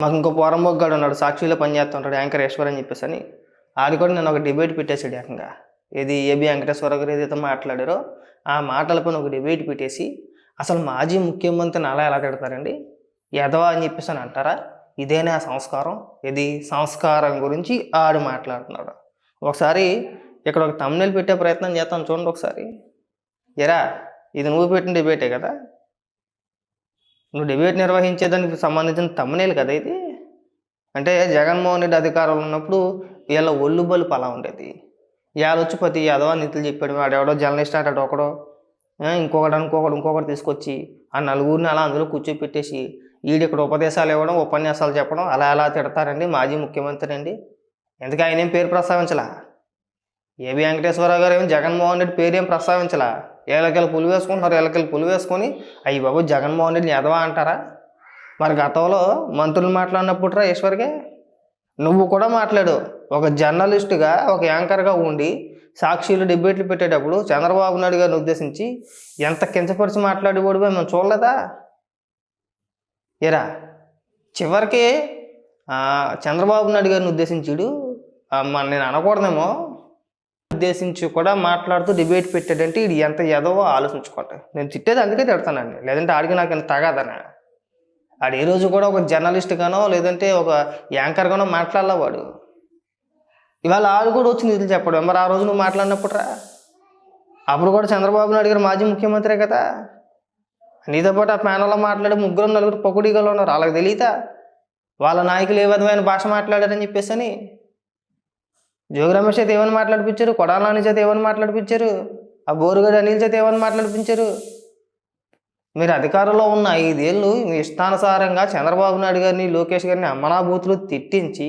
మాకు ఇంకో పోరంబొగ్గాడు ఉన్నాడు సాక్షిలో పనిచేస్తుంటాడు యాంకర్ ఈశ్వర్ అని చెప్పేసి అని. ఆడు కూడా నేను ఒక డిబేట్ పెట్టేసాడు ఏకంగా. ఏది ఏబి వెంకటేశ్వర గారు ఏదైతే మాట్లాడారో ఆ మాటలపైన ఒక డిబేట్ పెట్టేసి అసలు మాజీ ముఖ్యమంత్రిని అలా ఎలా తిడతారండి? ఎదవా అని చెప్పేసి అని అంటారా? ఇదేనా సంస్కారం? ఇది సంస్కారం గురించి ఆడు మాట్లాడుతున్నాడు. ఒకసారి ఇక్కడ ఒక తమ్నెల్ పెట్టే ప్రయత్నం చేస్తాను చూడండి ఒకసారి. ఎరా ఇది నువ్వు పెట్టిన డిబేటే కదా? నువ్వు డిబేట్ నిర్వహించేదానికి సంబంధించిన తమ్మనేలు కదా ఇది? అంటే జగన్మోహన్ రెడ్డి అధికారంలో ఉన్నప్పుడు వీళ్ళ ఒళ్ళు బలుపు అలా ఉండేది. ఇవాళ వచ్చి ప్రతి యాదవ నీతులు చెప్పాడు వాడెవడో జర్నలిస్ట్ అంటాడు ఒకడో ఇంకొకటి ఇంకొకడు ఇంకొకడు ఇంకొకటి తీసుకొచ్చి ఆ నలుగురిని అలా అందులో కూర్చోపెట్టేసి వీడి ఇక్కడ ఉపదేశాలు ఇవ్వడం ఉపన్యాసాలు చెప్పడం అలా అలా తిడతారండి మాజీ ముఖ్యమంత్రి అండి. ఎందుకు ఆయన ఏం పేరు ప్రస్తావించలా? ఏబి వెంకటేశ్వరరావు గారు ఏం జగన్మోహన్ రెడ్డి పేరు ఏం ప్రస్తావించలా? ఏళ్ళకెళ్ళి పులి వేసుకుంటున్నారు ఏళ్ళకెళ్ళి పులి వేసుకొని అయ్యి బాబు జగన్మోహన్ రెడ్డిని ఎదవా అంటారా? మరి గతంలో మంత్రులు మాట్లాడినప్పుడు రా ఈశ్వర్కి? నువ్వు కూడా మాట్లాడు. ఒక జర్నలిస్టుగా ఒక యాంకర్గా ఉండి సాక్షిలు డిబేట్లు పెట్టేటప్పుడు చంద్రబాబు నాయుడు గారిని ఉద్దేశించి ఎంత కించపరిచి మాట్లాడేవాడు మేము చూడలేదా? ఇరా చివరికి చంద్రబాబు నాయుడు గారిని ఉద్దేశించాడు మన నేను అనకూడదేమో ఉద్దేశించి కూడా మాట్లాడుతూ డిబేట్ పెట్టాడంటే ఇది ఎంత ఎదవో ఆలోచించుకోండి నేను తిట్టేది అందుకే తిడతానండి. లేదంటే ఆడికి నాకు ఇంత తగదనా? ఆడు ఏ రోజు కూడా ఒక జర్నలిస్ట్గానో లేదంటే ఒక యాంకర్గానో మాట్లాడాల వాడు. ఇవాళ ఆడు కూడా వచ్చి నిధులు చెప్పడం. మరి ఆ రోజు నువ్వు మాట్లాడినప్పుడు రా అప్పుడు కూడా చంద్రబాబు నాయుడు గారు మాజీ ముఖ్యమంత్రి కదా. నీతో పాటు ఆ ప్యానల్లో మాట్లాడే ముగ్గురు నలుగురు పొకుడిగలు ఉన్నారు. వాళ్ళకి తెలియదా వాళ్ళ నాయకులు ఏ విధమైన భాష మాట్లాడారని చెప్పేసి అని జోగి రమేష్ చేత ఏమని మాట్లాడిపించారు? కొడాల నాని చేత ఏమని మాట్లాడిపించారు? ఆ బోరుగడి అనిల్ చేత ఏమని మాట్లాడిపించారు? మీరు అధికారంలో ఉన్న ఐదేళ్ళు మీ ఇష్టానుసారంగా చంద్రబాబు నాయుడు గారిని లోకేష్ గారిని అమ్మనాభూతులు తిట్టించి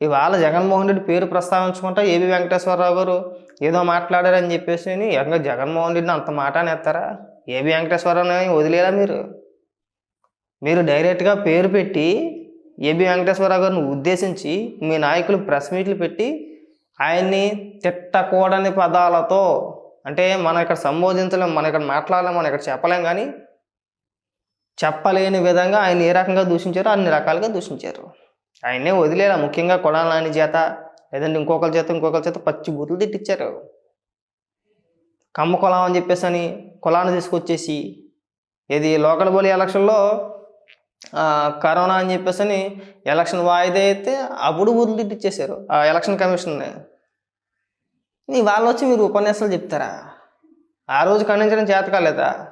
ఇవాళ జగన్మోహన్ రెడ్డి పేరు ప్రస్తావించుకుంటా ఏబి వెంకటేశ్వరరావు గారు ఏదో మాట్లాడారని చెప్పేసి అని ఇంకా జగన్మోహన్ రెడ్డిని అంత మాట అనేస్తారా? ఏబి వెంకటేశ్వరరావు వదిలేరా మీరు? మీరు డైరెక్ట్గా పేరు పెట్టి ఏబి వెంకటేశ్వరరావు గారిని ఉద్దేశించి మీ నాయకులు ప్రెస్ మీట్లు పెట్టి ఆయన్ని తిట్టకూడని పదాలతో అంటే మనం ఇక్కడ సంబోధించలేం మనం ఇక్కడ మాట్లాడలేం మనం ఇక్కడ చెప్పలేం కానీ చెప్పలేని విధంగా ఆయన ఏ రకంగా దూషించారో అన్ని రకాలుగా దూషించారు. ఆయన్నే వదిలేలా ముఖ్యంగా కొడాలని చేత లేదంటే ఇంకొకరి చేత ఇంకొకరి చేత పచ్చి బూతులు తిట్టించారు కమ్మ కులం అని చెప్పేసి అని కులాన్ని తీసుకొచ్చేసి ఇది లోకల్ బోలి ఎలక్షన్లో కరోనా అని చెప్పేసి అని ఎలక్షన్ వాయిదా అయితే అప్పుడు బూతులు ఆ ఎలక్షన్ కమిషన్ని. నీ వాళ్ళు వచ్చి మీరు ఉపన్యాసాలు చెప్తారా? ఆ రోజు ఖండించడం చేత కాలేదా?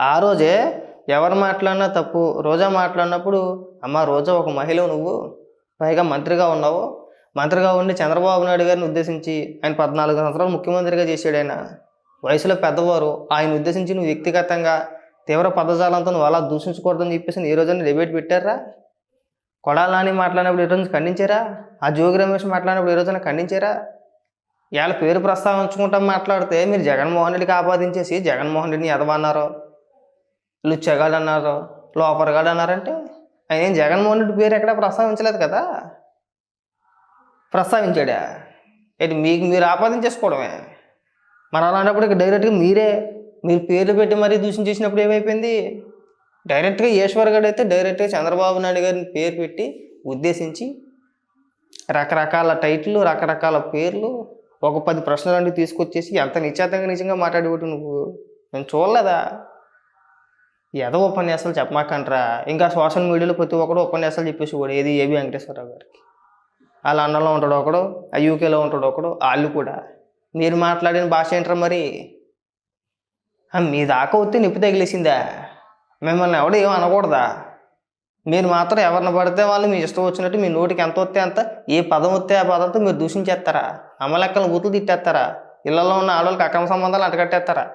ఆ రోజే ఎవరు మాట్లాడినా తప్పు రోజా మాట్లాడినప్పుడు అమ్మ రోజా ఒక మహిళ నువ్వు పైగా మంత్రిగా ఉన్నావు. మంత్రిగా ఉండి చంద్రబాబు నాయుడు గారిని ఉద్దేశించి ఆయన పద్నాలుగు సంవత్సరాలు ముఖ్యమంత్రిగా చేశాడు ఆయన. వయసులో పెద్దవారు. ఆయన ఉద్దేశించి నువ్వు వ్యక్తిగతంగా తీవ్ర పదజాలంతో నువ్వు అలా దూషించకూడదని చెప్పేసి ఈ రోజున డిబేట్ పెట్టారా? కొడాల నాని మాట్లాడినప్పుడు ఈ రోజు ఖండించారా? ఆ జోగి రమేష్ మాట్లాడినప్పుడు ఈ రోజున ఖండించారా? ఇవాళ పేరు ప్రస్తావించుకుంటా మాట్లాడితే మీరు జగన్మోహన్ రెడ్డికి ఆపాదించేసి జగన్మోహన్ రెడ్డిని ఎదవన్నారు. లుచ్చగాడు అన్నారు లోపరగాడు అన్నారంటే ఆయన జగన్మోహన్ రెడ్డి పేరు ఎక్కడ ప్రస్తావించలేదు కదా? ప్రస్తావించాడా? ఏంటి మీకు మీరు ఆపాదించేసుకోవడమే? మరి అలాంటప్పుడు ఇక డైరెక్ట్గా మీరే మీరు పేర్లు పెట్టి మరీ దూషించేసినప్పుడు ఏమైపోయింది? డైరెక్ట్గా ఈశ్వర్ గారు అయితే డైరెక్ట్గా చంద్రబాబు నాయుడు గారిని పేరు పెట్టి ఉద్దేశించి రకరకాల టైటిల్ రకరకాల పేర్లు ఒక పది ప్రశ్నలు అంటే తీసుకొచ్చేసి ఎంత నిశ్చేతంగా నిజంగా మాట్లాడేవాడు నువ్వు? నేను చూడలేదా? ఏదో ఉపన్యాసాలు చెప్పమాకంట్రా ఇంకా సోషల్ మీడియాలో ప్రతి ఒక్కడు ఉపన్యాసాలు చెప్పేసేవాడు ఏది? ఏబి వెంకటేశ్వరరావు గారికి. ఆ లండన్లో ఉంటాడు ఒకడు ఆ యూకేలో ఉంటాడు ఒకడు వాళ్ళు కూడా. మీరు మాట్లాడిన భాష ఏంట్రా మరి? మీ దాకా వస్తే నిప్పు తగిలేసిందా. మిమ్మల్ని ఎవడో ఏం అనకూడదా? మీరు మాత్రం ఎవరిని పడితే వాళ్ళు మీ ఇష్టం వచ్చినట్టు మీ నోటికి ఎంత వస్తే అంత ఏ పదం వస్తే ఆ పదంతో మీరు దూషించేస్తారా? అమ్మలెక్కలను బూతులు తిట్టేస్తారా? ఇళ్ళలో ఉన్న ఆడవాళ్ళకి అక్రమ సంబంధాలు అంటగట్టేస్తారా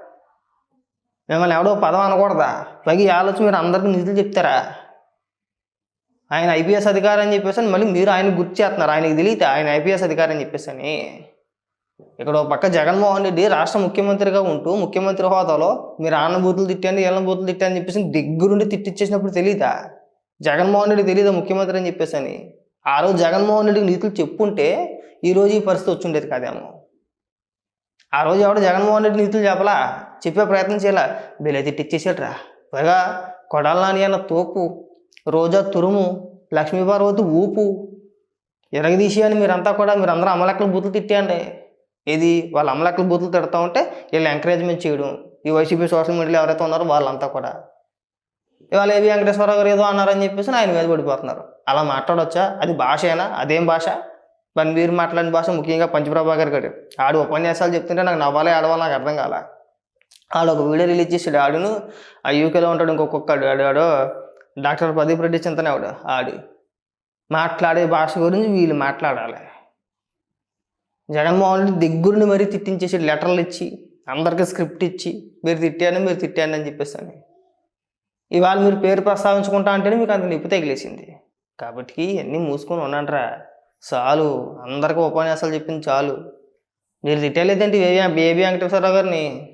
మిమ్మల్ని ఎవడో పదం అనకూడదా? పైగా ఈ ఆలోచన మీరు అందరికీ నిధులు చెప్తారా? ఆయన ఐపీఎస్ అధికారి అని చెప్పేసి అని మళ్ళీ మీరు ఆయన గుర్తు చేస్తున్నారు. ఆయనకి తెలియతే ఆయన ఐపీఎస్ అధికారి అని చెప్పేసి అని. ఇక్కడ పక్క జగన్మోహన్ రెడ్డి రాష్ట్ర ముఖ్యమంత్రిగా ఉంటూ ముఖ్యమంత్రి హోదాలో మీరు ఆన్న బూతులు తిట్టండి ఏళ్ళ బూతులు తిట్టండి అని చెప్పేసి దగ్గరుండి తిట్టిచ్చేసినప్పుడు తెలియదా జగన్మోహన్ రెడ్డి తెలియదా ముఖ్యమంత్రి అని చెప్పేసి అని? ఆ రోజు జగన్మోహన్ రెడ్డికి నీతులు చెప్పుంటే ఈరోజు ఈ పరిస్థితి వచ్చి ఉండేది కాదేమో. ఆ రోజు ఎవడు జగన్మోహన్ రెడ్డి నీతులు చెప్పలా? చెప్పే ప్రయత్నం చేయాల? వీళ్ళే తిట్టిచ్చేసాడురా. పైగా కొడాలని అన్న తోపు రోజా తురుము లక్ష్మీపార్వతి ఊపు ఎరగదీసి అని మీరంతా కూడా మీరందరూ అమలక్కల బూతులు తిట్టేయండి. ఇది వాళ్ళ అమలెక్కల బూతులు తిడతా ఉంటే వీళ్ళు ఎంకరేజ్మెంట్ చేయడం. ఈ వైసీపీ సోషల్ మీడియాలో ఎవరైతే ఉన్నారో వాళ్ళంతా కూడా. ఇవాళ ఏవి వెంకటేశ్వరరావు గారు ఏదో అన్నారని చెప్పేసి ఆయన మీద పడిపోతున్నారు. అలా మాట్లాడొచ్చా? అది భాషేనా అదేం భాష? మరి మీరు మాట్లాడిన భాష ముఖ్యంగా పంచప్రభాకర్ గారు ఆడు ఉపన్యాసాలు చెప్తుంటే నాకు నవ్వాలి ఆడవాలి నాకు అర్థం కాల. ఆడు ఒక వీడియో రిలీజ్ చేసాడు ఆడును ఆ యూకేలో ఉంటాడు ఇంకొకడు ఆడు ఆడు డాక్టర్ ప్రదీప్ రెడ్డి చింతనే ఆడు ఆడు. మాట్లాడే భాష గురించి వీళ్ళు మాట్లాడాలి. జగన్మోహన్ రెడ్డి దగ్గరుండి మరీ తిట్టించేసి లెటర్లు ఇచ్చి అందరికీ స్క్రిప్ట్ ఇచ్చి మీరు తిట్టాను మీరు తిట్టాను అని చెప్పేసి అని. ఇవాళ మీరు పేరు ప్రస్తావించుకుంటా అంటేనే మీకు అంత నిప్పు తగిలేసింది. కాబట్టి ఇవన్నీ మూసుకొని ఉండండిరా. చాలు అందరికీ ఉపన్యాసాలు చెప్పింది చాలు. మీరు తిట్టలేదంటే బేబీ వెంకటేశ్వరరావు గారిని?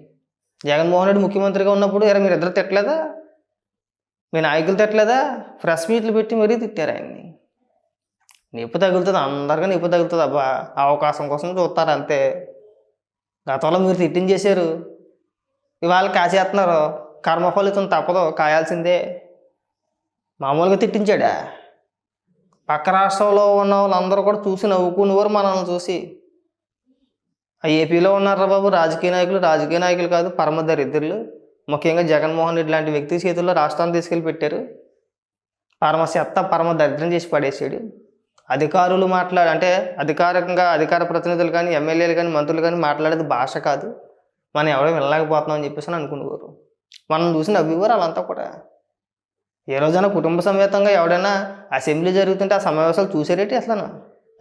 జగన్మోహన్ రెడ్డి ముఖ్యమంత్రిగా ఉన్నప్పుడు మీరు ఇద్దరు తిట్టలేదా? మీ నాయకులు తిట్టలేదా? ప్రెస్ మీట్లు పెట్టి మరీ తిట్టారు ఆయన్ని. నిప్పు తగులుతుంది అందరికీ నిప్పు తగులుతుంది. అబ్బా అవకాశం కోసం చూస్తారు అంతే. గతంలో మీరు తిట్టించేశారు ఇవాళ కాసేస్తున్నారు. కర్మ ఫలితం తప్పదు కాయాల్సిందే. మామూలుగా తిట్టించాడా? పక్క రాష్ట్రంలో ఉన్న వాళ్ళందరూ కూడా చూసి నవ్వుకునేవారు మనల్ని చూసి. ఆ ఏపీలో ఉన్నారా బాబు రాజకీయ నాయకులు. రాజకీయ నాయకులు కాదు పరమ దరిద్రులు. ముఖ్యంగా జగన్మోహన్ రెడ్డి లాంటి వ్యక్తి చేతుల్లో రాష్ట్రాన్ని తీసుకెళ్ళి పెట్టారు. పరమ చెత్త పరమ దరిద్రం చేసి పడేసాడు. అధికారులు మాట్లాడ అంటే అధికారికంగా అధికార ప్రతినిధులు కానీ ఎమ్మెల్యేలు కానీ మంత్రులు కానీ మాట్లాడేది భాష కాదు. మనం ఎవరో వెళ్ళలేకపోతున్నాం అని చెప్పేసి అని అనుకునేవారు మనం చూసిన నవ్వేవారు వాళ్ళంతా కూడా. ఏ రోజైనా కుటుంబ సమేతంగా ఎవడైనా అసెంబ్లీ జరుగుతుంటే ఆ సమావేశాలు చూసేటట్టు అసలు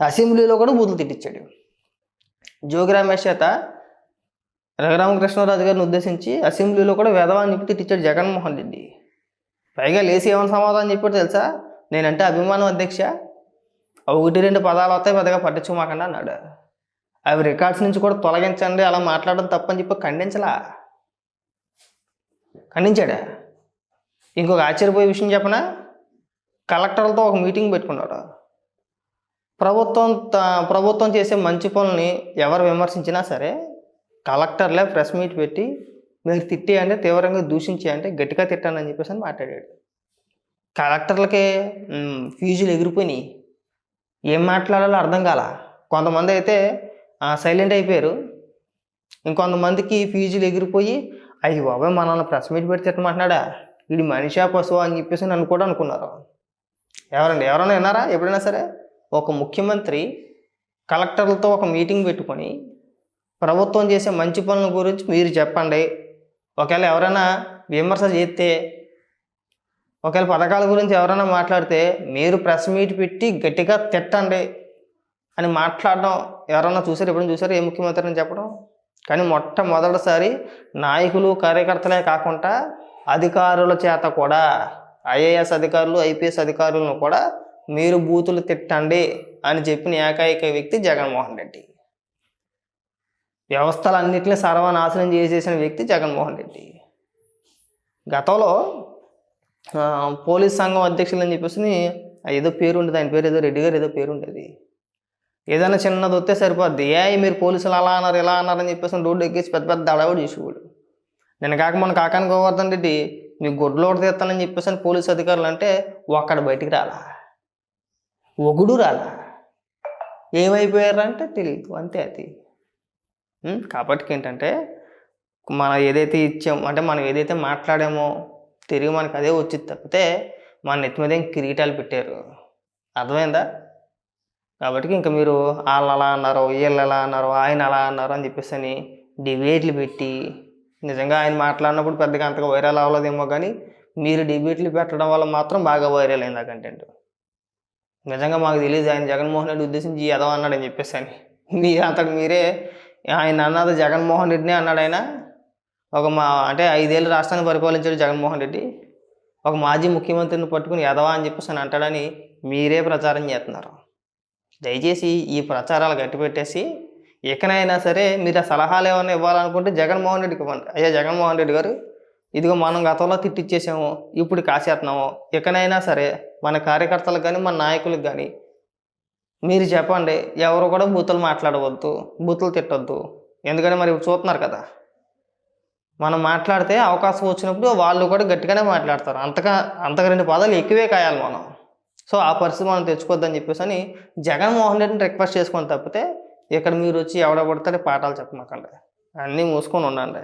అసెంబ్లీలో కూడా బూతులు తిట్టించాడు. జోగి రమేష్ చేత రఘురామకృష్ణరాజు గారిని ఉద్దేశించి అసెంబ్లీలో కూడా వేదవాన్ని చెప్పి తిట్టించాడు జగన్మోహన్ రెడ్డి. పైగా లేసి ఏమైనా సమాధానం చెప్పాడు తెలుసా? నేనంటే అభిమానం అధ్యక్ష. ఒకటి రెండు పదాలు వస్తాయి పెద్దగా పట్టించుకోమాకండి అన్నాడు. అవి రికార్డ్స్ నుంచి కూడా తొలగించండి అలా మాట్లాడడం తప్పని చెప్పి ఖండించలా? ఖండించాడా? ఇంకొక ఆశ్చర్యపోయే విషయం చెప్పనా? కలెక్టర్లతో ఒక మీటింగ్ పెట్టుకున్నాడు. ప్రభుత్వం ప్రభుత్వం చేసే మంచి పనుల్ని ఎవరు విమర్శించినా సరే కలెక్టర్లే ప్రెస్ మీట్ పెట్టి మీరు తిట్టేయండి తీవ్రంగా దూషించేయండి గట్టిగా తిట్టాను అని చెప్పేసి అని మాట్లాడాడు. కలెక్టర్లకి ఫీజులు ఎగిరిపోయినాయి. ఏం మాట్లాడాలో అర్థం కాల. కొంతమంది అయితే సైలెంట్ అయిపోయారు. ఇంకొంతమందికి ఫీజులు ఎగిరిపోయి అయ్యి బాబాయ్ మనల్ని ప్రెస్ మీట్ పెడితే తిట్టమంటున్నాడా వీడి మనిషా పశువు అని చెప్పేసి నన్ను కూడా అనుకున్నారు. ఎవరండి? ఎవరైనా విన్నారా? ఎప్పుడైనా సరే? ఒక ముఖ్యమంత్రి కలెక్టర్లతో ఒక మీటింగ్ పెట్టుకొని ప్రభుత్వం చేసే మంచి పనుల గురించి మీరు చెప్పండి. ఒకవేళ ఎవరైనా విమర్శ చేస్తే ఒకవేళ పథకాల గురించి ఎవరైనా మాట్లాడితే మీరు ప్రెస్ మీట్ పెట్టి గట్టిగా తిట్టండి అని మాట్లాడడం ఎవరన్నా చూసారు? ఎప్పుడైనా చూసారు? ఏ ముఖ్యమంత్రి అని చెప్పడం? కానీ మొట్టమొదటిసారి నాయకులు కార్యకర్తలే కాకుండా అధికారుల చేత కూడా ఐఏఎస్ అధికారులు ఐపీఎస్ అధికారులను కూడా మీరు బూతులు తిట్టండి అని చెప్పిన ఏకైక వ్యక్తి జగన్మోహన్ రెడ్డి. వ్యవస్థలన్నింటినీ సర్వనాశనం చేసేసిన వ్యక్తి జగన్మోహన్ రెడ్డి. గతంలో పోలీస్ సంఘం అధ్యక్షులు అని చెప్పేసి ఆ ఏదో పేరు ఉండేది ఆయన పేరు ఏదో రెడ్డి గారు ఏదో పేరు ఉండేది ఏదైనా చిన్నది వస్తే సరిపోద్ది. ఏ మీరు పోలీసులు అలా అన్నారు ఇలా అన్నారు అని చెప్పేసి రోడ్డు ఎక్కేసి పెద్ద పెద్ద అడవాడు చేసేవాడు. నేను కాక మన కాకాని గోవర్ధన్ రెడ్డి మీ గుడ్లు ఒకటి తీస్తానని చెప్పేసి అని పోలీసు అధికారులు అంటే ఒక్కడ బయటికి రాలా. ఒగుడు రాలా. ఏమైపోయారంటే తెలియదు అంతే అది. కాబట్టి ఏంటంటే మనం ఏదైతే ఇచ్చాం అంటే మనం ఏదైతే మాట్లాడామో తిరిగి మనకు అదే వచ్చింది తప్పితే మన నెత్తి మీద ఏం కిరీటాలు పెట్టారు. అర్థమైందా? కాబట్టి ఇంకా మీరు వాళ్ళు అలా అన్నారు వీళ్ళు ఎలా అన్నారు ఆయన అలా అన్నారు అని చెప్పేసి అని డిబేట్లు పెట్టి నిజంగా ఆయన మాట్లాడినప్పుడు పెద్దగా అంతగా వైరల్ అవ్వలేదేమో కానీ మీరు డిబేట్లు పెట్టడం వల్ల మాత్రం బాగా వైరల్ అయింది ఆ కంటెంట్ నిజంగా మాకు తెలియదు ఆయన జగన్మోహన్ రెడ్డి ఉద్దేశించి ఎదవ అన్నాడని చెప్పేసి అని. మీ అంతకు మీరే ఆయన అన్నది జగన్మోహన్ రెడ్డినే అన్నాడు ఆయన. ఒక మా అంటే ఐదేళ్ళు రాష్ట్రాన్ని పరిపాలించాడు జగన్మోహన్ రెడ్డి. ఒక మాజీ ముఖ్యమంత్రిని పట్టుకుని ఎదవా అని చెప్పేసి అని అంటాడని మీరే ప్రచారం చేస్తున్నారు. దయచేసి ఈ ప్రచారాలు గట్టిపెట్టేసి ఎక్కడైనా సరే మీరు ఆ సలహాలు ఏమైనా ఇవ్వాలనుకుంటే జగన్మోహన్ రెడ్డికి ఇవ్వండి. అయ్యా జగన్మోహన్ రెడ్డి గారు ఇదిగో మనం గతంలో తిట్టిచ్చేసాము ఇప్పుడు కాసేస్తున్నాము ఎక్కడైనా సరే మన కార్యకర్తలకు కానీ మన నాయకులకు కానీ మీరు చెప్పండి. ఎవరు కూడా బూతులు మాట్లాడవద్దు బూతులు తిట్టొద్దు. ఎందుకంటే మరి చూస్తున్నారు కదా? మనం మాట్లాడితే అవకాశం వచ్చినప్పుడు వాళ్ళు కూడా గట్టిగానే మాట్లాడతారు. అంతగా అంతగా రెండు పదాలు ఎక్కువే కాయాలి మనం. సో ఆ పరిస్థితి మనం తెచ్చుకోవద్దని చెప్పేసి అని జగన్మోహన్ రెడ్డిని రిక్వెస్ట్ చేసుకొని తప్పితే ఇక్కడ మీరు వచ్చి ఎవడ పడితే పాఠాలు చెప్పమాకండి. అన్నీ మూసుకొని ఉండండి.